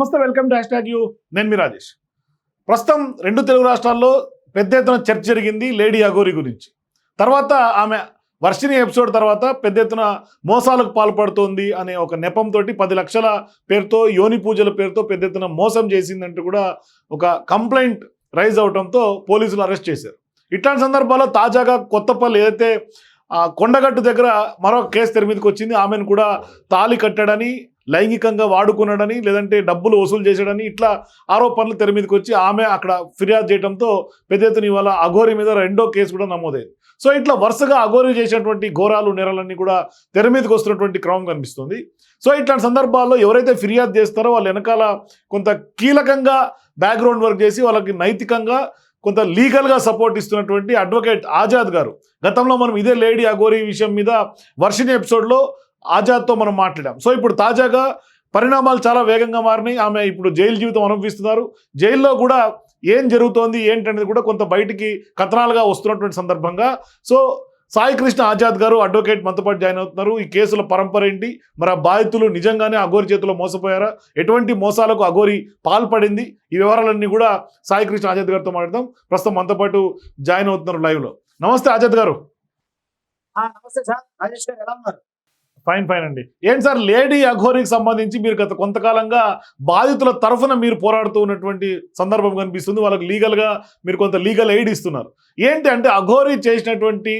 నమస్తే welcome to hashtag you. నేను మీ రాజేష్. ప్రస్తుతం రెండు తెలుగు రాష్ట్రాల్లో పెద్ద ఎత్తున చర్చ జరిగింది లేడీ అఘోరి గురించి. తర్వాత ఆమె వర్షిని ఎపిసోడ్ తర్వాత పెద్ద ఎత్తున మోసాలకు పాల్పడుతోంది అనే ఒక నెపంతో పది లక్షల పేరుతో యోని పూజల పేరుతో పెద్ద ఎత్తున మోసం చేసిందంటూ కూడా ఒక కంప్లైంట్ రైజ్ అవడంతో పోలీసులు అరెస్ట్ చేశారు. ఇట్లాంటి సందర్భాల్లో తాజాగా కొత్తపల్లి ఏదైతే ఆ, కొండగట్టు దగ్గర మరో కేసు తెర మీదకి వచ్చింది ఆమెను కూడా తాళి కట్టాడని లైంగికంగా వాడుకున్నాడని లేదంటే డబ్బులు వసూలు చేశాడని ఇట్లా ఆరోపణలు తెర మీదకి వచ్చి ఆమె అక్కడ ఫిర్యాదు చేయడంతో పెద్ద ఎత్తున ఇవాళ అఘోరి మీద రెండో కేసు కూడా నమోదైంది. సో ఇట్లా వరుసగా అఘోరి చేసినటువంటి ఘోరాలు నేరాలన్నీ కూడా తెర మీదకి వస్తున్నటువంటి క్రమం కనిపిస్తుంది. సో ఇట్లాంటి సందర్భాల్లో ఎవరైతే ఫిర్యాదు చేస్తారో వాళ్ళ వెనకాల కొంత కీలకంగా బ్యాక్గ్రౌండ్ వర్క్ చేసి వాళ్ళకి నైతికంగా కొంత లీగల్గా సపోర్ట్ ఇస్తున్నటువంటి అడ్వకేట్ ఆజాద్ గారు. గతంలో మనం ఇదే లేడీ అఘోరి విషయం మీద వర్షిని ఎపిసోడ్లో ఆజాద్తో మనం మాట్లాడాం. సో ఇప్పుడు తాజాగా పరిణామాలు చాలా వేగంగా మారినాయి. ఆమె ఇప్పుడు జైలు జీవితం అనుభవిస్తున్నారు. జైల్లో కూడా ఏం జరుగుతోంది ఏంటనేది కూడా కొంత బయటికి కథనాలుగా వస్తున్నటువంటి సందర్భంగా. సో సాయి కృష్ణ ఆజాద్ గారు అడ్వకేట్ మనతో పాటు జాయిన్ అవుతున్నారు. ఈ కేసుల పరంపర ఏంటి? మరి ఆ బాధితులు నిజంగానే అఘోరి చేతిలో మోసపోయారా? ఎటువంటి మోసాలకు అఘోరి పాల్పడింది? ఈ వివరాలన్నీ కూడా సాయి కృష్ణ ఆజాద్ గారితో మాట్లాడదాం. ప్రస్తుతం మనతో పాటు జాయిన్ అవుతున్నారు లైవ్లో. నమస్తే ఆజాద్ గారు. నమస్తే సార్. రాజేష్ గారు ఎలా ఉన్నారు? ఫైన్ ఫైన్ అండి. ఏంటి సార్ లేడీ అఘోరికి సంబంధించి మీరు గత కొంతకాలంగా బాధితుల తరఫున మీరు పోరాడుతూ ఉన్నటువంటి సందర్భం కనిపిస్తుంది. వాళ్ళకి లీగల్గా మీరు కొంత లీగల్ ఎయిడ్ ఇస్తున్నారు. ఏంటి అంటే అఘోరి చేసినటువంటి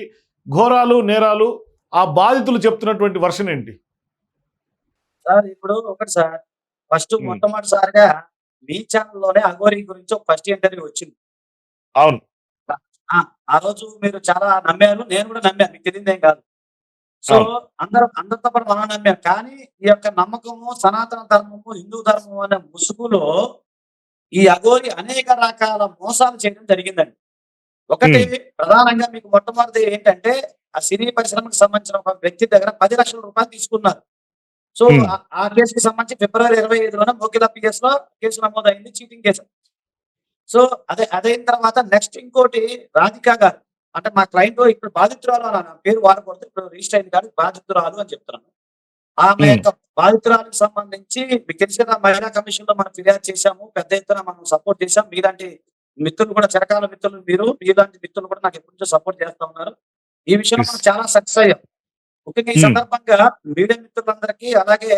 ఘోరాలు నేరాలు ఆ బాధితులు చెప్తున్నటువంటి వర్షన్ ఏంటి? సార్ ఇప్పుడు ఒకటి సార్ ఫస్ట్. మొట్టమొదటిసారిగా మీ ఛానల్లోనే అఘోరి గురించి ఒక ఫస్ట్ ఇంటర్వ్యూ వచ్చింది. అవును. ఆ, ఆ రోజు మీరు చాలా నమ్మారు నేను కూడా నమ్మాను మీకు తెలియదేం కాదు. సో అందరూ అందరితో పాటు మనం నమ్మాం. కానీ ఈ యొక్క నమ్మకము సనాతన ధర్మము హిందూ ధర్మం అనే ముసుగులో ఈ అఘోరి అనేక రకాల మోసాలు చేయడం జరిగిందండి. ఒకటి ప్రధానంగా మీకు మొట్టమొదటి ఏంటంటే ఆ సినీ పరిశ్రమకు సంబంధించిన ఒక వ్యక్తి దగ్గర పది లక్షల రూపాయలు తీసుకున్నారు. సో. ఆ- ఆ కేసుకి సంబంధించి ఫిబ్రవరి ఇరవై ఐదులోనే మోకిలా పిఎస్లో కేసు నమోదైంది చీటింగ్ కేసు. సో అదే అదైన తర్వాత నెక్స్ట్ ఇంకోటి రాధికా గారు. అంటే మా క్లయింట్ ఇప్పుడు బాధితురాలు అని నా పేరు వాడకూడదు. ఇప్పుడు రిజిస్టర్ అయింది కానీ బాధితురాలు అని చెప్తున్నాను. ఆమె. యొక్క బాధితురాలకు సంబంధించి మీకు తెలిసి కదా మహిళా కమిషన్లో మనం ఫిర్యాదు చేశాము. పెద్ద ఎత్తున మనం సపోర్ట్ చేశాం. మీలాంటి మిత్రులు కూడా చిరకాల మిత్రులు మీరు మీలాంటి మిత్రులు కూడా నాకు ఎప్పటి నుంచో సపోర్ట్ చేస్తా ఉన్నారు. ఈ విషయంలో మనం చాలా సక్సెస్ అయ్యాం. ముఖ్యంగా ఈ. సందర్భంగా మీడియా మిత్రులందరికీ అలాగే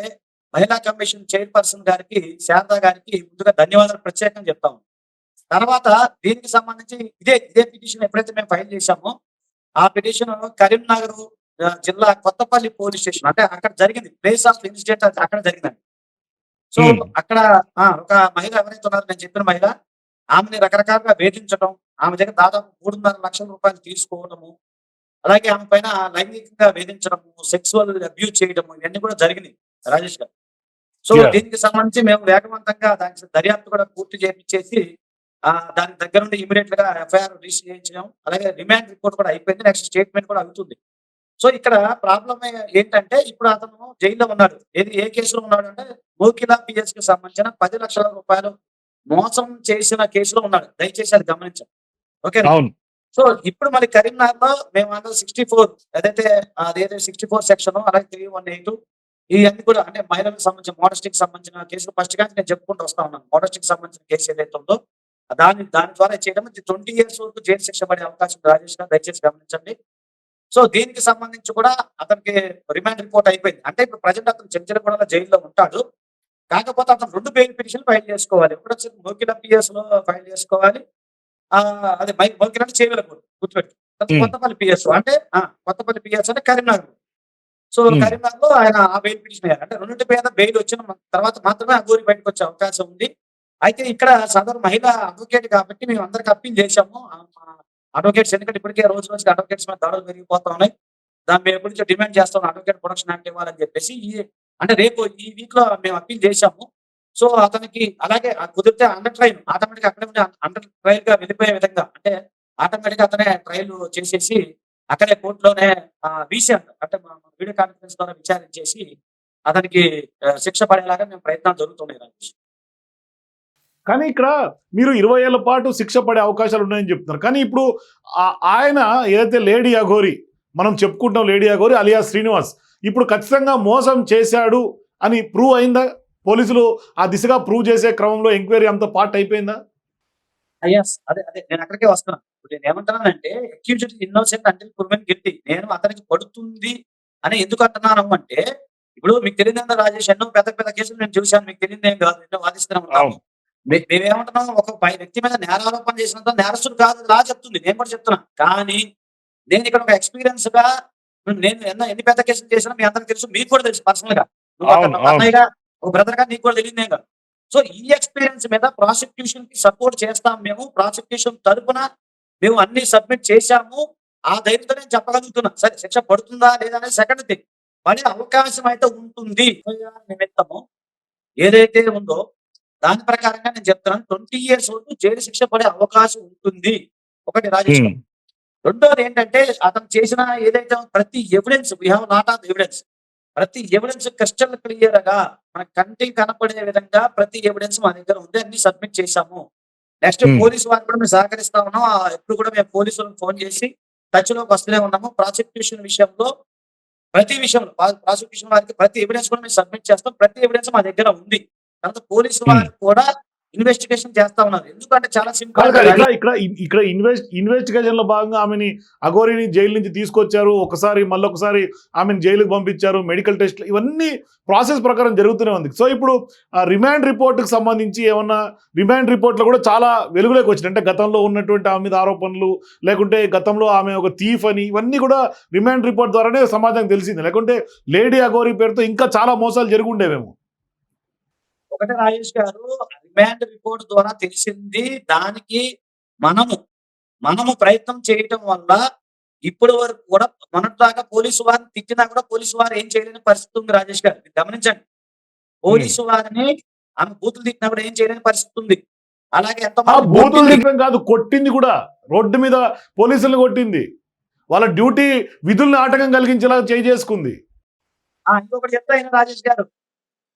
మహిళా కమిషన్ చైర్పర్సన్ గారికి శారదా గారికి ముందుగా ధన్యవాదాలు ప్రత్యేకంగా చెప్తాము తర్వాత దీనికి సంబంధించి ఇదే ఇదే పిటిషన్ ఎప్పుడైతే మేము ఫైల్ చేశామో ఆ పిటిషన్ కరీంనగర్ జిల్లా కొత్తపల్లి పోలీస్ స్టేషన్ అంటే అక్కడ జరిగింది ప్లేస్ ఆఫ్ ఇన్సిడెంట్ అక్కడ జరిగిందండి సో Hmm. అక్కడ ఆ, ఒక మహిళ ఎవరైతే ఉన్నారో నేను చెప్పిన మహిళ ఆమెని రకరకాలుగా వేధించడం ఆమె దగ్గర దాదాపు మూడున్నర లక్షల రూపాయలు తీసుకోవడము అలాగే ఆమె పైన లైంగికంగా వేధించడము సెక్సువల్ అబ్యూజ్ చేయడము ఇవన్నీ కూడా జరిగినాయి రాజేష్ గారు సో. దీనికి సంబంధించి మేము వేగవంతంగా దానికి దర్యాప్తు కూడా పూర్తి చేయించేసి ఆ దాని దగ్గర నుండి ఇమీడియట్గా ఎఫ్ఐఆర్ రిజిస్టర్ చేయించాం అలాగే రిమాండ్ రిపోర్ట్ కూడా అయిపోయింది నెక్స్ట్ స్టేట్మెంట్ కూడా అవుతుంది సో ఇక్కడ ప్రాబ్లం ఏంటంటే ఇప్పుడు అతను జైల్లో ఉన్నాడు. ఏది ఏ కేసులో ఉన్నాడు అంటే మోకిలా పిఎస్కి సంబంధించిన పది లక్షల రూపాయలు మోసం చేసిన కేసులో ఉన్నాడు. దయచేసి అది గమనించండి. ఓకే సో ఇప్పుడు మరి కరీంనగర్లో మేము అందరూ సిక్స్టీ ఫోర్ ఏదైతే అదైతే సిక్స్టీ ఫోర్ సెక్షన్ అలాగే త్రీ వన్ ఎయిట్ ఇవన్నీ కూడా అంటే మహిళలకు సంబంధించిన మోడస్టిక్ సంబంధించిన కేసులు ఫస్ట్గా నేను చెప్పుకుంటూ వస్తా ఉన్నాను. మోడస్టిక్ సంబంధించిన కేసు ఏదైతే ఉందో దాని దాని ద్వారా చేయడం ట్వంటీ ఇయర్స్ వరకు జైలు శిక్ష పడే అవకాశం రాజేష్ గారు దయచేసి గమనించండి. సో దీనికి సంబంధించి కూడా అతనికి రిమాండ్ రిపోర్ట్ అయిపోయింది. అంటే ఇప్పుడు ప్రజెంట్ అతను చెంచలగూడలో జైల్లో ఉంటాడు. కాకపోతే అతను రెండు బెయిల్ పిటిషన్ ఫైల్ చేసుకోవాలి. ఇప్పుడు వచ్చి మోకిల పిఎస్లో ఫైల్ చేసుకోవాలి. అదే మై మోకిల అంటే చేయగలకూడదు గుర్తుపెట్టు. కొత్తపల్లి పిఎస్ అంటే కొత్తపల్లి పిఎస్ అంటే కరీంనగర్. సో. కరీంనగర్లో ఆయన ఆ బెయిల్ పిటిషన్ వేయాలి. అంటే రెండింటి మీద బెయిల్ వచ్చిన తర్వాత మాత్రమే ఆ గోరి బయటకు వచ్చే అవకాశం ఉంది. అయితే ఇక్కడ సదరు మహిళ అడ్వకేట్ కాబట్టి మేము అందరికి అప్పీల్ చేశాము. అడ్వకేట్స్ ఎందుకంటే ఇప్పటికే రోజు రోజుకి అడ్వకేట్స్ మీద దాడులు పెరిగిపోతా ఉన్నాయి. దాన్ని మేము ఎప్పటి నుంచో డిమాండ్ చేస్తాం అడ్వకేట్ ప్రొడక్షన్ యాక్ట్ ఇవ్వాలని చెప్పేసి ఈ అంటే రేపు ఈ వీక్లో మేము అప్పీల్ చేశాము. సో అతనికి అలాగే కుదిరితే అండర్ ట్రైల్ ఆటోమేటిక్ అక్కడ అండర్ ట్రైల్గా వెళ్ళిపోయే విధంగా అంటే ఆటోమేటిక్ అతనే ట్రయల్ చేసేసి అక్కడే కోర్టులోనే రీసెంట్ అంటే వీడియో కాన్ఫరెన్స్ ద్వారా విచారించేసి అతనికి శిక్ష పడేలాగా మేము ప్రయత్నాలు జరుగుతున్నాయి రాజేష్. కానీ ఇక్కడ మీరు ఇరవై ఏళ్ళ పాటు శిక్ష పడే అవకాశాలు ఉన్నాయని చెప్తున్నారు. కానీ ఇప్పుడు ఆ- ఆయన ఏదైతే లేడీ అఘోరి మనం చెప్పుకుంటాం లేడీ అఘోరి అలియా శ్రీనివాస్ ఇప్పుడు ఖచ్చితంగా మోసం చేశాడు అని ప్రూవ్ అయిందా? పోలీసులు ఆ దిశగా ప్రూవ్ చేసే క్రమంలో ఎంక్వైరీ అంత పార్ట్ అయిపోయిందా? అదే అదే నేను అక్కడికే వస్తున్నాను ఇప్పుడు నేను ఏమంటున్నానంటే అక్యూజ్డ్ ఇన్నోసెంట్ అంటే ప్రూవెన్ గిల్టీ నేను అతనికి పడుతుంది అని ఎందుకు అంటున్నాను అంటే ఇప్పుడు మీకు తెలియదు రాజేష్ ఎన్నో పెద్ద పెద్ద కేసులు నేను చూశాను మీకు తెలియదు ఏం కాదు ఎన్నో వాదిస్తూనే ఉంటాము అవును. మే- మేమేమంటున్నాం? ఒక పై వ్యక్తి మీద నేరారోపణ చేసినంత నేరస్తుడు కాదు లా చెప్తుంది. నేను కూడా చెప్తున్నా. కానీ నేను ఇక్కడ ఒక ఎక్స్పీరియన్స్గా నేను ఎన్నో ఎన్ని పెద్ద కేసులు చేసినా మీ అందరికి తెలుసు. మీకు కూడా తెలుసు పర్సనల్గా. అన్నయ్యగా ఒక బ్రదర్గా నీకు కూడా తెలియదు కాదు సో ఈ ఎక్స్పీరియన్స్ మీద ప్రాసిక్యూషన్కి సపోర్ట్ చేస్తాం మేము. ప్రాసిక్యూషన్ తరపున మేము అన్ని సబ్మిట్ చేశాము. ఆ ధైర్యంతో నేను చెప్పగలుగుతున్నా. సరే శిక్ష పడుతుందా లేదా అనేది సెకండ్ థింగ్ పడే అవకాశం అయితే ఉంటుంది. నిమిత్తము ఏదైతే ఉందో దాని ప్రకారంగా నేను చెప్తున్నాను. ట్వంటీ ఇయర్స్ వరకు జైలు శిక్ష పడే అవకాశం ఉంటుంది. ఒకటి రాజేష్. రెండోది ఏంటంటే అతను చేసిన ఏదైతే ప్రతి evidence we have not of evidence ప్రతి ఎవిడెన్స్ క్రిస్టల్ క్లియర్గా మన కంటికి కనపడే విధంగా ప్రతి ఎవిడెన్స్ మా దగ్గర ఉంది. అన్ని సబ్మిట్ చేశాము. నెక్స్ట్. పోలీసు వారికి కూడా మేము సహకరిస్తా ఉన్నాం. ఎప్పుడు కూడా మేము పోలీసులకు ఫోన్ చేసి టచ్లోకి వస్తూనే ఉన్నాము. ప్రాసిక్యూషన్ విషయంలో ప్రతి విషయంలో ప్రాసిక్యూషన్ వారికి ప్రతి ఎవిడెన్స్ కూడా మేము సబ్మిట్ చేస్తాం. ప్రతి ఎవిడెన్స్ మా దగ్గర ఉంది. తర్వాత పోలీసు. వారికి కూడా ఇన్వెస్టిగేషన్ చేస్తా ఉన్నారు. ఎందుకంటే చాలా సింపుల్ ఇక్కడ ఇక్కడ ఇన్వెస్ట్ ఇన్వెస్టిగేషన్లో భాగంగా ఆమెని అఘోరిని జైలు నుంచి తీసుకొచ్చారు. ఒకసారి మళ్ళొకసారి ఆమెను జైలుకు పంపించారు. మెడికల్ టెస్ట్ ఇవన్నీ ప్రాసెస్ ప్రకారం జరుగుతూనే ఉంది. సో ఇప్పుడు రిమాండ్ రిపోర్ట్కి సంబంధించి ఏమన్నా రిమాండ్ రిపోర్ట్లో కూడా చాలా వెలుగులోకి వచ్చినాయి అంటే గతంలో ఉన్నటువంటి ఆమె మీద ఆరోపణలు లేకుంటే గతంలో ఆమె ఒక థీఫ్ అని ఇవన్నీ కూడా రిమాండ్ రిపోర్ట్ ద్వారానే సమాజం తెలిసింది. లేకుంటే లేడీ అఘోరి పేరుతో ఇంకా చాలా మోసాలు జరుగుండేవేమో. ఒకటే రాజేష్ గారు రిమాండ్ రిపోర్ట్ ద్వారా తెలిసింది దానికి మనము మనము ప్రయత్నం చేయటం వల్ల ఇప్పటి వరకు కూడా మొన్నటిదాకా పోలీసు వారిని తిట్టినా కూడా పోలీసు వారు ఏం చేయలేని పరిస్థితి ఉంది రాజేష్ గారు. గమనించండి. పోలీసు వారిని ఆమె బూతులు తిట్టినా కూడా ఏం చేయలేని పరిస్థితి ఉంది. అలాగే ఎంతో బూతులు తిట్టడం కాదు కొట్టింది కూడా. రోడ్డు మీద పోలీసులను కొట్టింది. వాళ్ళ డ్యూటీ విధుల్ని ఆటంకం కలిగించేలా చేసుకుంది. ఇంకొకటి చెప్తా రాజేష్ గారు.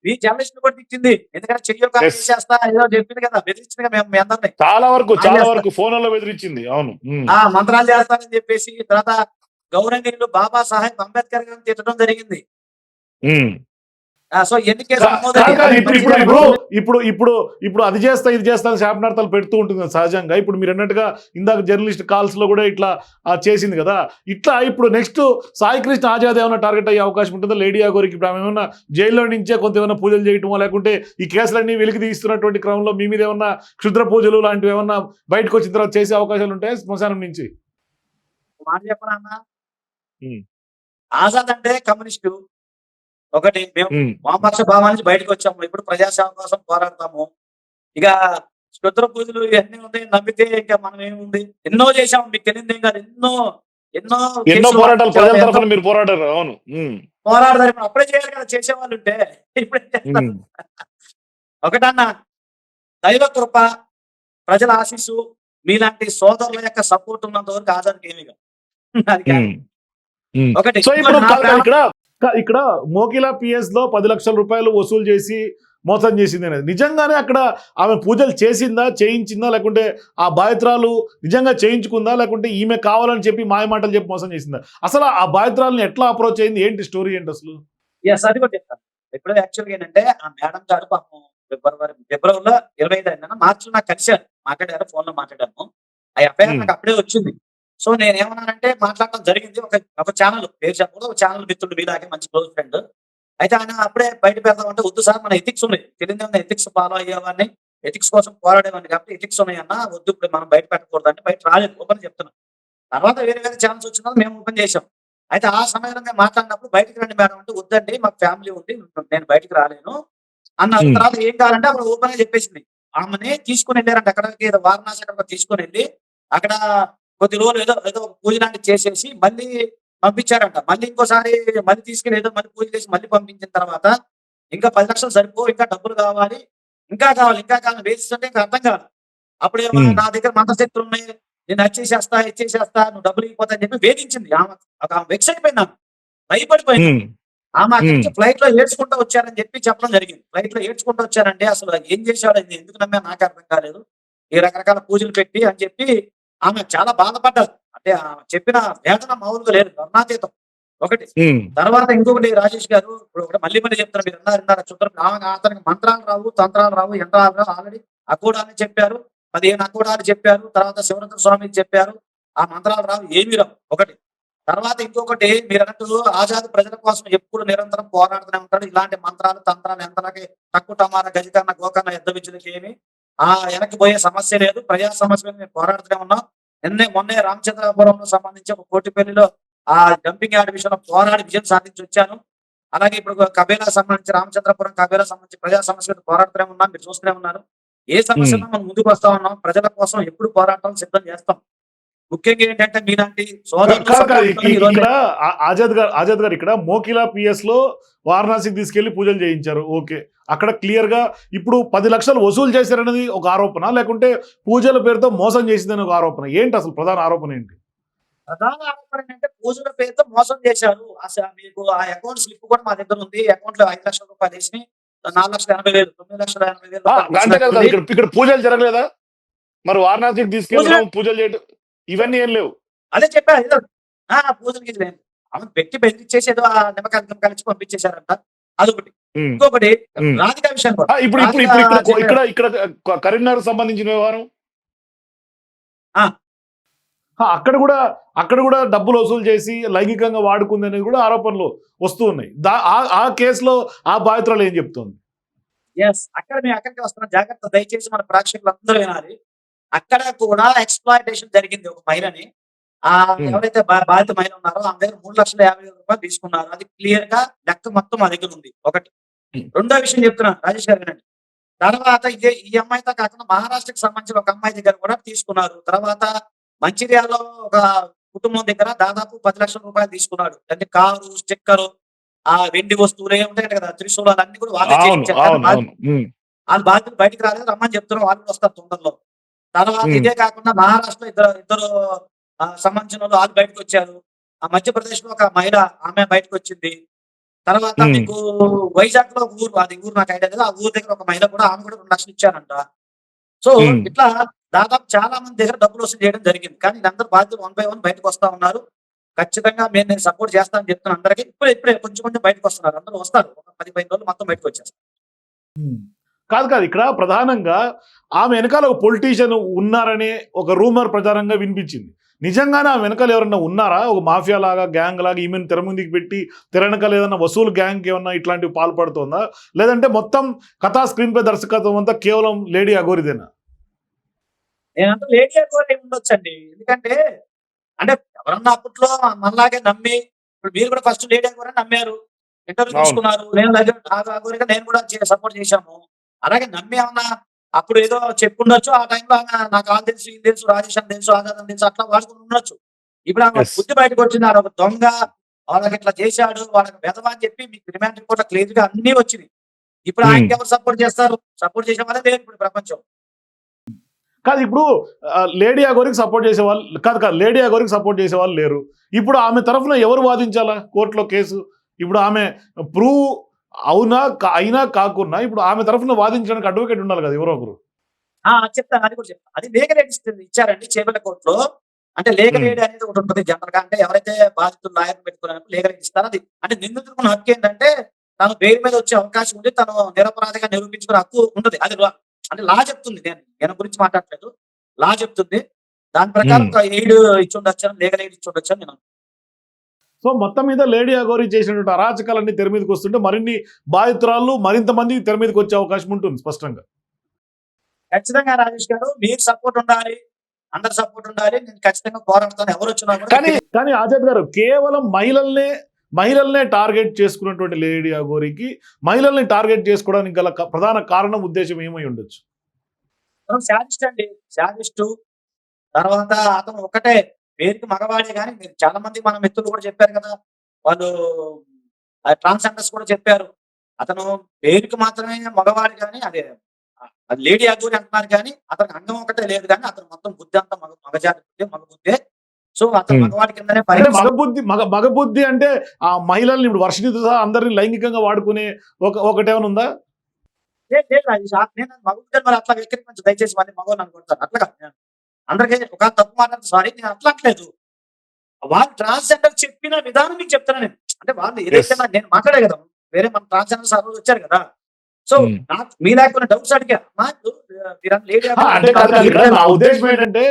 మీ జర్నలిస్ట్ కూడా తిట్టింది ఎందుకంటే చెయ్యొక. చేస్తా ఏదో చెప్పింది కదా బెదిరించింది మేము మీ అందరినీ చాలా వరకు చాలా. వరకు ఫోన్లలో బెదిరించింది అవును. ఆ మంత్రాలు చేస్తానని చెప్పేసి తర్వాత గౌరవనీయులు బాబా సాహెబ్ అంబేద్కర్ గారిని తిట్టడం జరిగింది సో ఎన్ని? ఇప్పుడు ఇప్పుడు ఇప్పుడు అది చేస్తా ఇది చేస్తా అని శాపనార్థాలు పెడుతూ ఉంటుంది సహజంగా. ఇప్పుడు మీరు అన్నట్టుగా ఇందాక జర్నలిస్ట్ కాల్స్లో కూడా ఇట్లా చేసింది కదా. ఇట్లా ఇప్పుడు నెక్స్ట్ సాయి కృష్ణ ఆజాద్ ఏమైనా టార్గెట్ అయ్యే అవకాశం ఉంటుందా? లేడీ అగోరికి ఇప్పుడు ఆమె ఏమైనా జైల్లో నుంచే కొంత ఏమైనా పూజలు చేయటమో లేకుంటే ఈ కేసులన్నీ వెలికి తీస్తున్నటువంటి క్రమంలో మీ మీద ఏమన్నా క్షుద్ర పూజలు లాంటివి ఏమన్నా బయటకు వచ్చిన తర్వాత చేసే అవకాశాలు ఉంటాయి శ్మశానం నుంచి. ఆజాద్ అంటే కమ్యూనిస్టు. ఒకటి మేము. వామపక్ష భావం నుంచి బయటకు వచ్చాము. ఇప్పుడు ప్రజాసేవ కోసం పోరాడతాము. ఇక క్షుద్ర పూజలు ఇవన్నీ ఉన్నాయి నమ్మితే ఇంకా మనం ఏముంది? ఎన్నో చేశాము. మీకు తెలియదు ఏం కాదు. ఎన్నో ఎన్నో ఎన్నో పోరాటాలు ప్రజల ఎంతో తరఫున మీరు పోరాడారు. అవును. పోరాడతారు. ఇప్పుడు అప్పుడే చేయాలి కదా. చేసేవాళ్ళు ఉంటే. ఇప్పుడు. ఒకటన్న దైవ కృప ప్రజల ఆశీస్సు మీలాంటి సోదరుల యొక్క సపోర్ట్ ఉన్నంత వరకు ఆధార్కి ఏమి కాదు. ఒకటి సో ఇప్పుడు ఇక్కడ ఇక్కడ మోకిలా పిఎస్లో పది లక్షల రూపాయలు వసూలు చేసి మోసం చేసింది అనేది. నిజంగానే అక్కడ ఆమె పూజలు చేసిందా చేయించిందా లేకుంటే ఆ బాధితురాలు నిజంగా చేయించుకుందా లేకుంటే ఈమె కావాలని చెప్పి మాయమాటలు చెప్పి మోసం చేసిందా? అసలు ఆ బాధితురాలని ఎట్లా అప్రోచ్ అయింది? ఏంటి స్టోరీ ఏంటి అసలు? Yes, అది కూడా చెప్తాను. ఇప్పుడు యాక్చువల్గా ఏంటంటే ఆ మేడం గారు పాపం ఫిబ్రవరి ఫిబ్రవరిలో ఇరవై ఐదు అయిందన్న మార్చిలో నాకు కలిశారు. మాట్లాడారు ఫోన్లో మాట్లాడాము. ఆ అబ్బాయి నాకు అప్పుడే వచ్చింది. సో నేను ఏమన్నానంటే మాట్లాడడం జరిగింది. ఒక ఒక ఛానల్ పేరు చెప్పకూడదు ఒక ఛానల్ మిత్రుడు మీలాగే మంచి క్లోజ్ ఫ్రెండ్ అయితే ఆయన అప్పుడే బయట పెడదామంటే వద్దు సార్ మన ఎథిక్స్ ఉన్నాయి తెలియదు ఎథిక్స్ ఫాలో అయ్యేవాడిని. ఎథిక్స్ కోసం పోరాడేవాడిని కాబట్టి ఎథిక్స్ ఉన్నాయన్న వద్దు ఇప్పుడు మనం బయట పెట్టకూడదు అంటే బయట రాలేదు ఓపెన్ చెప్తున్నాం. తర్వాత వేరే వేరే ఛానల్స్ వచ్చినా మేము ఓపెన్ చేసాం అయితే ఆ సమయంలో మేము మాట్లాడినప్పుడు బయటికి రండి మేడం అంటే వద్దండి మాకు ఫ్యామిలీ ఉంది నేను బయటికి రాలేను అన్న. తర్వాత ఏం కావాలంటే అప్పుడు ఓపెన్గా చెప్పేసింది. ఆమెని తీసుకుని వెళ్ళారంట అక్కడికి వారణాసి అక్కడ తీసుకుని వెళ్ళి అక్కడ కొద్ది రోజులు ఏదో ఏదో ఒక పూజ లాంటివి చేసేసి మళ్ళీ పంపించారంట. మళ్ళీ ఇంకోసారి మళ్ళీ తీసుకెళ్ళి ఏదో మళ్ళీ పూజ చేసి మళ్ళీ పంపించిన తర్వాత ఇంకా పది లక్షలు సరిపో ఇంకా డబ్బులు కావాలి ఇంకా కావాలి ఇంకా కావాలి వేస్తుంటే ఇంకా అర్థం కాదు. అప్పుడు. నా దగ్గర మంత్రశక్తులు ఉన్నాయి నేను వచ్చేసేస్తా ఇచ్చేసేస్తా నువ్వు డబ్బులు ఇవ్వకపోతా అని చెప్పి వేధించింది. ఆమె ఒక ఆమె వెక్స్ అయిపోయింది ఆమె. భయపడిపోయింది. ఆమె అక్కడి. నుంచి ఫ్లైట్లో ఏడ్చుకుంటూ వచ్చారని చెప్పి చెప్పడం జరిగింది. ఫ్లైట్లో ఏడ్చుకుంటూ వచ్చారంటే అసలు ఏం చేశాడు ఎందుకు నమ్మా నాకు అర్థం కాలేదు. ఈ రకరకాల పూజలు పెట్టి అని చెప్పి ఆమె చాలా బాధపడ్డారు. అంటే ఆమె చెప్పిన వేదన మామూలుగా లేదు. వర్ణాతీతం. ఒకటి. తర్వాత ఇంకొకటి రాజేష్ గారు ఇప్పుడు ఒకటి మళ్ళీ మళ్ళీ చెప్తారు మీరు అన్నారు ఇందాక చూద్దరు అతనికి మంత్రాలు రావు తంత్రాలు రావు యంత్రాలు రావు ఆల్రెడీ అకూడాన్ని చెప్పారు పదిహేను అకూడాలు చెప్పారు తర్వాత శివరత్న స్వామి చెప్పారు ఆ మంత్రాలు రావు ఏమీ రావు. ఒకటి. తర్వాత ఇంకొకటి మీరు అన్నట్టు ఆజాద్ ప్రజల కోసం ఎప్పుడు నిరంతరం పోరాడుతూనే ఉంటాడు. ఇలాంటి మంత్రాలు తంత్రాలు ఎంతలకి తక్కువ టమారా గజకన్న గోకన్న యుద్ధ విద్యులకి ఏమి ఆ వెనక్కి పోయే సమస్య లేదు. ప్రజా సమస్య మేము పోరాడుతూనే ఉన్నాం. నిన్నే మొన్నే రామచంద్రపురంలో సంబంధించి ఒక కోటిపల్లిలో ఆ డంపింగ్ యార్డ్ విషయంలో పోరాడి విజయం సాధించి వచ్చాను. అలాగే ఇప్పుడు కబేలా సంబంధించి రామచంద్రపురం కబేలా సంబంధించి ప్రజా సమస్య మీద పోరాడుతూనే ఉన్నాం. మీరు చూస్తూనే ఉన్నారు. ఏ సమస్య మనం ముందుకు వస్తా ఉన్నాం? ప్రజల కోసం ఎప్పుడు పోరాటం సిద్ధం చేస్తాం? ముఖ్యంగా ఏంటంటే మీలాంటి ఇక్కడ ఆజాద్ గారు ఆజాద్ గారు ఇక్కడ మోకిలా పిఎస్లో వారణాసికి తీసుకెళ్ళి పూజలు చేయించారు. ఓకే. అక్కడ క్లియర్గా ఇప్పుడు పది లక్షలు వసూలు చేశారనేది ఒక ఆరోపణ లేకుంటే పూజల పేరుతో మోసం చేసిందని ఒక ఆరోపణ. ఏంటి అసలు ప్రధాన ఆరోపణ ఏంటి? ప్రధాన ఆరోపణ ఏంటంటే పూజల పేరుతో మోసం చేశారు. మీకు ఆ అకౌంట్ స్లిప్ కూడా మా దగ్గర ఉంది. అకౌంట్లో ఐదు లక్షల రూపాయలు వేసి నాలుగు లక్షల ఎనభై వేలు తొమ్మిది లక్షల ఎనభై వేలు ఇక్కడ పూజలు జరగలేదా? మరి వారణాసికి తీసుకెళ్ళడం పూజలు చేయడం ఇవన్నీ ఏం లేవు. అదే చెప్పా ఏదో ఆ పూజలకి ఇది లేదు. ఆమె పెట్టి బెదిరించేసి ఏదో ఆ నిమ్మకాయలు కలిసి పంపించేశారంట. అదొకటి. ఉమ్. ఇంకొకటి ఉమ్. రాధికా విషయం ఆ, ఇప్పుడు ఇప్పుడు ఇప్పుడు ఇక్కడ ఇక్కడ ఇక్కడ క- కరీంనగర్ సంబంధించిన వ్యవహారం? ఆ. ఆ, అక్కడ కూడా అక్కడ కూడా డబ్బులు వసూలు చేసి లైంగికంగా వాడుకుంది అనేది కూడా ఆరోపణలు వస్తూ ఉన్నాయి. దా ఆ- ఆ కేసులో ఆ బాధితురాలు ఏం చెప్తోంది? ఎస్ అక్కడ మేము అక్కడికి వస్తున్నాం. జాగ్రత్త దయచేసి మన ప్రేక్షకులు అందరూ వినాలి. అక్కడ కూడా ఎక్స్ప్లాయిటేషన్ జరిగింది ఒక మహిళని. ఆ. ఎవరైతే బా- బాధిత మహిళ ఉన్నారో ఆమె దగ్గర మూడు లక్షల యాభై వేల రూపాయలు తీసుకున్నారు. అది క్లియర్గా లెక్క మొత్తం మా దగ్గర ఉంది. ఒకటి. రెండో విషయం చెప్తున్నాను రాజేష్ గారు వినండి. తర్వాత ఇదే ఈ అమ్మాయితో కాకుండా మహారాష్ట్రకి సంబంధించిన ఒక అమ్మాయి దగ్గర కూడా తీసుకున్నారు. తర్వాత మంచిర్యాలలో ఒక కుటుంబం దగ్గర దాదాపు పది లక్షల రూపాయలు తీసుకున్నాడు. అంటే కారు స్టిక్కర్ ఆ వెండి వస్తువులు ఏ ఉంటాయి కదా త్రిశూలాలు అన్ని కూడా వాళ్ళే అవును చేయించారు. అవును కానీ అవును. ఉమ్, వాళ్ళ బాధ్యతలు బయటకు రాలేదు రమ్మని చెప్తున్నారు. వాళ్ళు కూడా వస్తారు తొందరలో. తర్వాత. ఇదే కాకుండా మహారాష్ట్రలో ఇద్దరు ఇద్దరు సంబంధించిన వాళ్ళు వాళ్ళు బయటకు వచ్చారు. ఆ మధ్యప్రదేశ్లో ఒక మహిళ ఆమె బయటకు వచ్చింది. తర్వాత. మీకు వైజాగ్లో ఊరు అది ఊరు నాకు ఐడియా లేదు. ఆ ఊరు దగ్గర ఒక మహిళ కూడా ఆమె కూడా రెండు లక్షలు ఇచ్చారంట. సో. ఇట్లా దాదాపు చాలా మంది దగ్గర డబ్బులు వసూలు చేయడం జరిగింది. కానీ వీళ్ళందరూ బాధ్యతలు వన్ బై వన్ బయటకు వస్తా ఉన్నారు. ఖచ్చితంగా మేము నేను సపోర్ట్ చేస్తానని చెప్తున్నాను అందరికీ ఇప్పుడే ఇప్పుడే కొంచెం కొంచెం బయటకు వస్తున్నారు. అందరూ వస్తారు. ఒక పది పదిహేను రోజులు మొత్తం బయటకు వచ్చేస్తారు. కాదు కాదు ఇక్కడ ప్రధానంగా ఆమె వెనకాల ఒక పొలిటీషియన్ ఉన్నారనే ఒక రూమర్ ప్రచారంగా వినిపించింది. నిజంగానే ఆమె వెనకాల ఎవరన్నా ఉన్నారా? ఒక మాఫియా లాగా గ్యాంగ్ లాగా ఈమెను తెర ముందుకు పెట్టి తెర వెనకాల ఏదన్నా వసూలు గ్యాంగ్ ఏమన్నా ఇట్లాంటివి పాల్పడుతుందా? లేదంటే మొత్తం కథా స్క్రీన్ పై దర్శకత్వం అంతా కేవలం లేడీ అగోరిదేనా నేనంతా లేడీ ఏమి ఉండొచ్చండి. ఎందుకంటే అంటే ఎవరన్నా అప్పట్లో మనలాగే నమ్మి ఇప్పుడు మీరు కూడా ఫస్ట్ లేడీ అకౌంట్ నమ్మారు. ఇంటర్వ్యూ. తీసుకున్నారు. నేను అకౌంట్ నేను కూడా సపోర్ట్ చేశాము. అలాగే నమ్మి ఏమన్నా అప్పుడు ఏదో చెప్పుండొచ్చు ఆ టైంలో నాకు ఆల్ తెలుసు ఇది తెలుసు రాజేష్ అని తెలుసు అని తెలుసు అట్లా వాడుకుని ఉండొచ్చు. ఇప్పుడు ఆమె. బుద్ధి బయటకు వచ్చింది ఒక దొంగ వాళ్ళకి ఇట్లా చేశాడు వాళ్ళకి బెదవా అని చెప్పి మీకు రిమాండ్ రిపోర్ట్ క్లియర్గా అన్ని వచ్చినాయి. ఇప్పుడు. ఆయనకి ఎవరు సపోర్ట్ చేస్తారు? సపోర్ట్ చేసే వాళ్ళే లేదు ఇప్పుడు ప్రపంచం. కాదు ఇప్పుడు ఆ, లేడీ అగోరికి సపోర్ట్ చేసే వాళ్ళు కాదు కాదు లేడీ అగోరికి సపోర్ట్ చేసే వాళ్ళు లేరు. ఇప్పుడు ఆమె తరఫున ఎవరు వాదించాలా? కోర్టులో కేసు. ఇప్పుడు ఆమె ప్రూవ్ అవునా అయినా కాకున్నా ఇప్పుడు ఆమె తరఫున వాదించడానికి అడ్వకేట్ ఉండాలి కదా ఎవరో ఒకరు. చెప్తాను అది కూడా చెప్తాను. అది లీగల్ ఎయిడ్ ఇచ్చారండి చేపల కోర్టులో. అంటే లీగల్. ఎయిడ్ అనేది ఒకటి ఉంటుంది జనరల్గా అంటే ఎవరైతే బాధితులు లాయర్ పెట్టుకున్నారో లీగల్ ఎయిడ్ ఇస్తారో. అది అంటే నిందితులకు హక్కు ఏంటంటే తను బెయిల్ మీద వచ్చే అవకాశం ఉంది తను నిరపరాధిగా నిరూపించుకునే హక్కు ఉంటుంది. అది లా- అంటే లా చెప్తుంది నేను నేను గురించి మాట్లాడలేదు లా చెప్తుంది. దాని ప్రకారం ఎయిడ్ ఇచ్చి ఉండొచ్చు లీగల్ ఎయిడ్ ఇచ్చి ఉండొచ్చు నేను సో మొత్తం మీద లేడీ అగోరి చేసినటువంటి అరాచకాలన్నీ తెర మీదకి వస్తుంటే మరిన్ని బాధితురాళ్ళు మరింత మంది తెర మీదకి వచ్చే అవకాశం ఉంటుంది స్పష్టంగా. ఖచ్చితంగా రాజేష్ గారు మీకు సపోర్ట్ ఉండాలి అందరి సపోర్ట్ ఉండాలి నేను ఖచ్చితంగా పోరాడతాను ఎవరు వచ్చినా కానీ కానీ ఆజాద్ గారు కేవలం మహిళల్నే మహిళల్నే టార్గెట్ చేసుకున్నటువంటి లేడీ అగోరికి మహిళల్ని టార్గెట్ చేసుకోవడానికి గల ప్రధాన కారణం ఉద్దేశం ఏమై ఉండొచ్చు? శాడిస్ట్ అండి. శాడిస్ట్ తర్వాత అతను ఒకటే. పేరుకి మగవాడే కానీ మీరు చాలా మంది మన మిత్రులు కూడా చెప్పారు కదా. వాళ్ళు ట్రాన్స్జెండర్స్ కూడా చెప్పారు. అతను పేరుకి మాత్రమే మగవాడు కానీ అదే అది లేడీ అగూరి అంటున్నారు కానీ అతనికి అంగం ఒకటే లేదు కానీ అతను మొత్తం బుద్ధి అంతా మగ మగజాతి బుద్ధి మగ బుద్ధే. సో అతను. మగవాడి కిందనే. మగబుద్ధి మగ మగబుద్ధి అంటే ఆ మహిళల్ని ఇప్పుడు వర్షినితో సహా అందరిని లైంగికంగా వాడుకునే ఒక ఒకటేమైనా ఉందా? లేదు, లేదు నేను మగబుద్ధి మరి అట్లా వ్యక్తిరించి దయచేసి మళ్ళీ మగవాళ్ళు అనుకుంటాను అట్లా అందరికీ ఒక తప్పు మాట సారీ నేను అట్లా అనట్లేదు వాళ్ళు ట్రాన్స్జెండర్ చెప్పిన విధానం మీకు చెప్తాను నేను. అంటే వాళ్ళు ఏదైతే నేను మాట్లాడే కదా వేరే మన ట్రాన్స్జెండర్ సార్ వచ్చారు కదా. So Hmm. నాకు మీ లేకుండా డౌట్స్ అడిగా నా ఉద్దేశం ఏంటంటే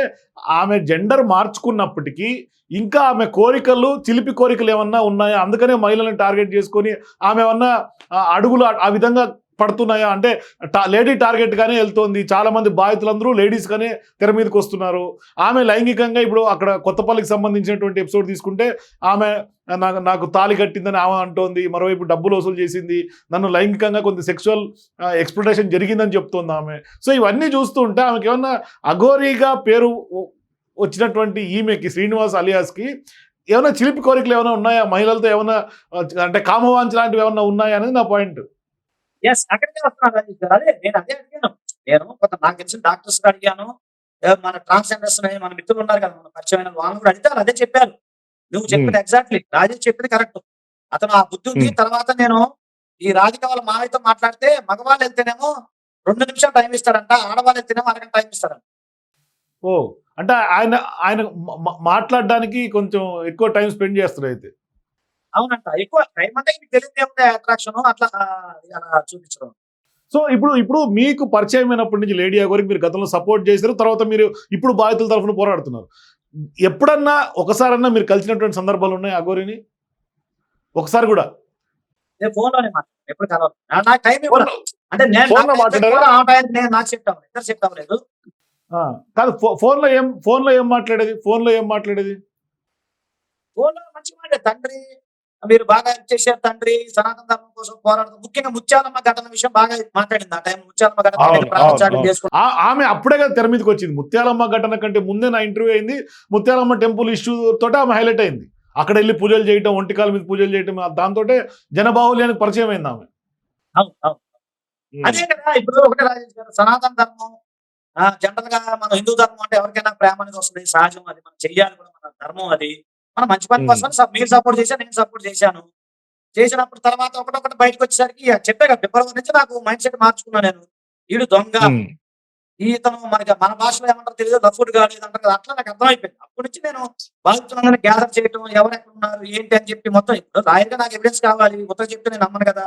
ఆమె జెండర్ మార్చుకున్నప్పటికీ ఇంకా ఆమె కోరికలు చిలిపి కోరికలు ఏమన్నా ఉన్నాయా? అందుకనే మహిళలను టార్గెట్ చేసుకొని ఆమె ఏమన్నా అడుగులు ఆ విధంగా పడుతున్నాయా? అంటే టా- లేడీ టార్గెట్గానే వెళ్తోంది. చాలామంది బాధితులందరూ లేడీస్గానే తెర మీదకి వస్తున్నారు. ఆమె లైంగికంగా ఇప్పుడు అక్కడ కొత్తపల్లికి సంబంధించినటువంటి ఎపిసోడ్ తీసుకుంటే ఆమె నాకు నాకు తాళి కట్టిందని ఆమె అంటోంది. మరోవైపు డబ్బులు వసూలు చేసింది. నన్ను లైంగికంగా కొంత సెక్షువల్ ఎక్స్ప్లెటేషన్ జరిగిందని చెప్తోంది ఆమె. సో ఇవన్నీ చూస్తూ ఉంటే ఆమెకి ఏమన్నా అఘోరీగా పేరు వచ్చినటువంటి ఈమెకి శ్రీనివాస్ అలియాస్కి ఏమైనా చిలిపి కోరికలు ఏమైనా ఉన్నాయా? మహిళలతో ఏమైనా అంటే కామవాంచ లాంటివి ఏమైనా ఉన్నాయా అనేది నా పాయింట్. ఎస్ అక్కడికే వస్తున్నాను రాజేష్ గారు అదే నేను అదే అడిగాను. నేను కొంత నాకు తెలిసిన డాక్టర్స్ అడిగాను. మన ట్రాన్స్జెండర్స్ మన మిత్రులు ఉన్నారు కదా మన పరిచయమైన వాళ్ళని కూడా అడిగితే వాళ్ళు అదే చెప్పారు. నువ్వు చెప్పింది ఎగ్జాక్ట్లీ రాజేష్ చెప్పింది కరెక్ట్ అతను ఆ బుద్ధి ఉంది. Hmm. తర్వాత నేను ఈ రాజకీయ వాళ్ళ మావయ్యతో మాట్లాడితే మగవాళ్ళు వెళ్తేనేమో రెండు నిమిషాలు టైం ఇస్తాడంట ఆడవాళ్ళు వెళ్తేనేమో అరగంట టైం ఇస్తాడంట. ఓ అంటే ఆయన ఆయన మాట్లాడడానికి కొంచెం ఎక్కువ టైం స్పెండ్ చేస్తారు అయితే. అవునంట. ఎక్కువ టైం అంటే మీకు తెలియదు ఏముంది అట్రాక్షన్ అట్లా అలా చూపించడం. సో ఇప్పుడు ఇప్పుడు మీకు పరిచయం అయినప్పటి నుంచి లేడీ అగోరికి మీరు గతంలో సపోర్ట్ చేశారు తర్వాత మీరు ఇప్పుడు బాధితుల తరఫున పోరాడుతున్నారు. ఎప్పుడన్నా ఒకసారన్నా మీరు కలిసినటువంటి సందర్భాలు ఉన్నాయి అగోరిని ఒకసారి కూడా. నేను ఫోన్ మాట్లాడాను ఎప్పుడు నాకు టైం అంటే నేను లో మాట్లాడారా? ఆ టైం నేను నాకు అవ్వలేదు. ఇద్దరు అవ్వలేదు. కాదు ఫో- ఫోన్లో ఏం ఫోన్లో ఏం మాట్లాడేది? ఫోన్లో ఏం మాట్లాడేది? ఫోన్లో మంచి మాట తండ్రి మీరు బాగా హెల్ప్ చేశారు తండ్రి. సనాతన ధర్మం కోసం పోరాడుతూ ముఖ్యంగా ముత్యాలమ్మ ఘటన విషయం బాగా మాట్లాడింది ఆ టైం ముత్యాలమ్మ ఘటన ఆమె అప్పుడే కదా తెర మీదకి వచ్చింది. ముత్యాలమ్మ ఘటన కంటే ముందే నా ఇంటర్వ్యూ అయింది. ముత్యాలమ్మ టెంపుల్ ఇష్యూ తోటే ఆమె హైలైట్ అయింది. అక్కడ వెళ్ళి పూజలు చేయటం ఒంటికాల మీద పూజలు చేయటం దాంతో జనబాహుల్యానికి పరిచయం అయింది ఆమె. అదే కదా ఇప్పుడు ఒకటే రాజేష్ గారు సనాతన ధర్మం జనరల్గా మన హిందూ ధర్మం అంటే ఎవరికైనా ప్రేమ అనేది వస్తుంది సహజం అది మనం చెయ్యాలి కూడా మన ధర్మం అది. మన మంచి పని. కోసం మీరు సపోర్ట్ చేశాను నేను సపోర్ట్ చేశాను. చేసినప్పుడు తర్వాత ఒకటొకటి బయటకు వచ్చేసరికి చెప్పే కదా ఫిబ్రవరి నుంచి నాకు మైండ్ సెట్ మార్చుకున్నాను నేను. వీడు దొంగ. ఈతను మనకి మన భాషలో ఏమంటారు తెలియదు లఫ్డ్ కాలేదు అంటారు కదా అట్లా నాకు అర్థమైపోయింది. అప్పటి నుంచి నేను బాధితులందరినీ గ్యాదర్ చేయటం ఎవరు ఎక్కడ ఉన్నారు ఏంటి అని చెప్పి మొత్తం ఇప్పుడు లాయర్గా నాకు ఎవిడెన్స్ కావాలి ఉత్తరం చెప్తే నేను నమ్మను కదా.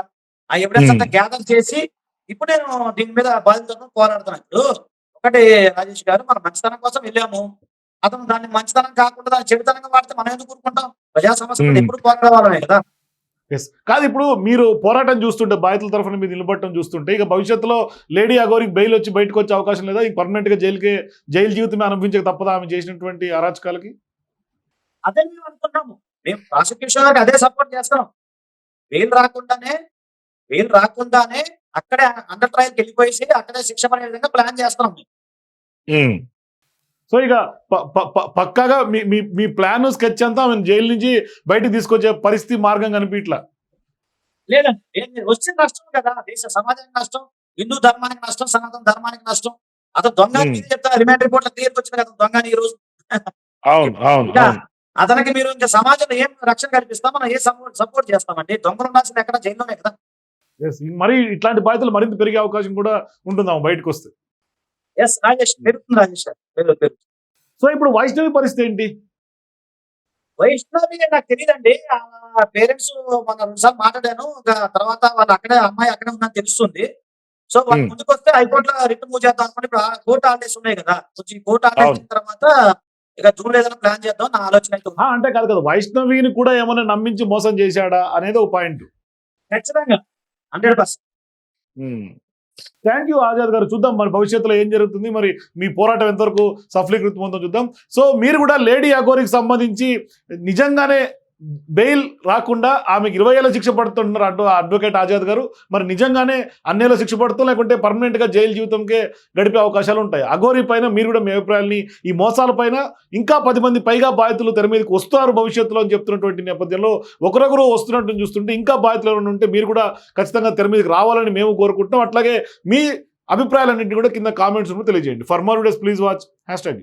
ఆ ఎవిడెన్స్. అంతా గ్యాదర్ చేసి ఇప్పుడు నేను దీని మీద బాధితులను పోరాడుతున్నాను ఇప్పుడు ఒకటి రాజేష్ గారు మన మంచితనం కోసం వెళ్ళాము. అతను దాన్ని మంచితనం కాకుండా దాన్ని చెడుతనంగా వాడితే మనం ఎందుకు కూరుకుంటాం ప్రజా సమస్య మీద Hmm. ఎప్పుడు పోరాడవాలనే కదా. ఎస్ కాదు ఇప్పుడు మీరు పోరాటం చూస్తుంటే బాధితుల తరఫున మీరు నిలబడటం చూస్తుంటే ఇక భవిష్యత్తులో లేడీ అగోరికి బెయిల్ వచ్చి బయటకు వచ్చే అవకాశం లేదా? ఇంక పర్మనెంట్గా జైలుకి జైలు జీవితమే అనుభవించక తప్పదా ఆమె చేసినటువంటి అరాచకాలకి? అదే మేము అనుకున్నాము మేము ప్రాసిక్యూషన్ అదే సపోర్ట్ చేస్తాం. బెయిల్ రాకుండానే బెయిల్ రాకుండానే అక్కడే అండర్ ట్రయల్కి వెళ్ళిపోయేసి అక్కడే శిక్ష పడే విధంగా ప్లాన్ చేస్తున్నాం మేము. సో ఇక పక్కాగా మీ మీ మీ ప్లాన్ స్కెచ్ అంతా ఆమె జైలు నుంచి బయటకు తీసుకొచ్చే పరిస్థితి మార్గం కనిపించట్లా? లేదండి. వచ్చిన నష్టం కదా. దేశ సమాజానికి నష్టం హిందూ ధర్మానికి నష్టం సనాతన ధర్మానికి నష్టం. అతను దొంగ చెప్తా రిమాండ్ రిపోర్ట్ క్లియర్ వచ్చింది కదా దొంగ ఈ రోజు అవును అవును అతనికి మీరు ఇంకా సమాజంలో ఏం రక్షణ కల్పిస్తాం? మనం ఏ సపోర్ట్ సపోర్ట్ చేస్తామండి? దొంగలు ఉండాల్సింది ఎక్కడ? జైల్లోనే కదా. మరి ఇట్లాంటి బాధితులు మరింత పెరిగే అవకాశం కూడా ఉంటుంది బయటకు వస్తే? ఎస్ రాజేష్ పెరుగుతుంది రాజేష్ గారు. సో ఇప్పుడు వైష్ణవి పరిస్థితి ఏంటి? వైష్ణవి నాకు తెలియదండి ఆ పేరెంట్స్ మన రెండుసార్లు మాట్లాడాను. తర్వాత వాళ్ళు అక్కడే అమ్మాయి అక్కడే ఉందని తెలుస్తుంది. సో వాళ్ళు Hmm. ముందుకు వస్తే హైకోర్టులో రిటర్న్ మూవ్ చేద్దాం అనుకుంటే ఇప్పుడు కోర్టు హాలిడేస్ ఉన్నాయి కదా. కొంచెం కోర్టు. అయిన తర్వాత ఇక జూన్ ఏదైనా ప్లాన్ చేద్దాం నా ఆలోచన అయితే అంటే కాదు కదా. వైష్ణవిని కూడా ఏమైనా నమ్మించి మోసం చేశాడా అనేది ఒక పాయింట్ ఖచ్చితంగా. Hundred percent. Thank you Azad గారు. చూద్దాం మరి భవిష్యత్తులో ఏం జరుగుతుంది. మరి మీ పోరాటం ఎంతవరకు సఫలీకృతం ఉందో చూద్దాం. సో మీరు కూడా లేడీ అగోరికి సంబంధించి నిజంగానే బెయిల్ రాకుండా ఆమెకి ఇరవై ఏళ్ళ శిక్ష పడుతున్నారు అడ్వ అడ్వకేట్ ఆజాద్ గారు. మరి నిజంగానే అన్నేళ్ళ శిక్ష పడుతూ లేకుంటే పర్మనెంట్గా జైలు జీవితంకే గడిపే అవకాశాలు ఉంటాయి. అఘోరీ పైన మీరు కూడా మీ అభిప్రాయాల్ని ఈ మోసాల పైన ఇంకా పది మంది పైగా బాధితులు తెర మీదకి వస్తారు భవిష్యత్తులో అని చెప్తున్నటువంటి నేపథ్యంలో ఒకరొకరు వస్తున్నట్టు చూస్తుంటే ఇంకా బాధితులు ఎవరైనా ఉంటే మీరు కూడా ఖచ్చితంగా తెర మీదకి రావాలని మేము కోరుకుంటున్నాం. అట్లాగే మీ అభిప్రాయాలన్నింటినీ కూడా కింద కామెంట్స్ తెలియజేయండి. For more videos please watch hashtag